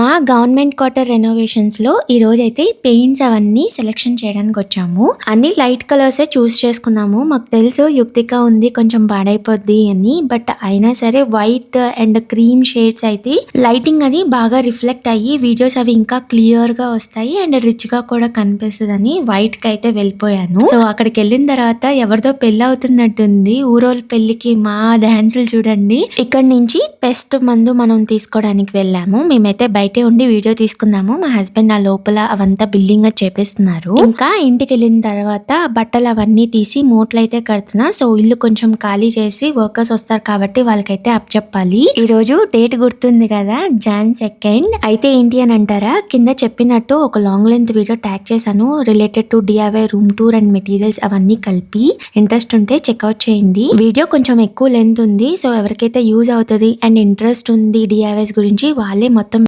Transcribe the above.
మా government quarter రెనోవేషన్స్లో ఈ రోజు అయితే పెయింట్స్ అవన్నీ సెలెక్షన్ చేయడానికి వచ్చాము. అన్ని లైట్ కలర్స్ చూస్ చేసుకున్నాము. మాకు తెలుసు యుక్తిక ఉంది కొంచెం పాడైపోద్ది అని. బట్ అయినా సరే వైట్ అండ్ క్రీమ్ షేడ్స్ అయితే లైటింగ్ అది బాగా రిఫ్లెక్ట్ అయ్యి వీడియోస్ అవి ఇంకా క్లియర్గా వస్తాయి అండ్ రిచ్గా కూడా కనిపిస్తుంది అని వైట్కి అయితే వెళ్ళిపోయాను. సో అక్కడికి వెళ్ళిన తర్వాత ఎవరిదో పెళ్ళి అవుతున్నట్టుంది. ఊరోళ్ళ పెళ్ళికి మా డాన్సులు చూడండి. ఇక్కడ నుంచి పెస్ట్ మందు మనం తీసుకోవడానికి వెళ్ళాము. మేమైతే బయటే ఉండి వీడియో తీసుకున్నాము మా హస్బెండ్ నా లోపల అవంతా బిల్డింగ్ చేపిస్తున్నారు. ఇంకా ఇంటికి వెళ్ళిన తర్వాత బట్టలు అవన్నీ తీసి మూటలు అయితే కడుతున్నా. సో ఇల్లు కొంచెం ఖాళీ చేసి వర్కర్స్ వస్తారు కాబట్టి వాళ్ళకైతే అప్ చెప్పాలి. ఈ రోజు డేట్ గుర్తుంది కదా? Jan second. అయితే ఏంటి అని అంటారా? కింద చెప్పినట్టు ఒక లాంగ్ లెంత్ వీడియో ట్యాగ్ చేశాను. Related to DRY room tour and materials అవన్నీ కలిపి. ఇంట్రెస్ట్ ఉంటే చెక్అవుట్ చేయండి. వీడియో కొంచెం ఎక్కువ లెంత్ ఉంది. సో ఎవరికైతే యూజ్ అవుతుంది అండ్ ఇంట్రెస్ట్ ఉంది డిఆర్వైస్ గురించి వాళ్ళే మొత్తం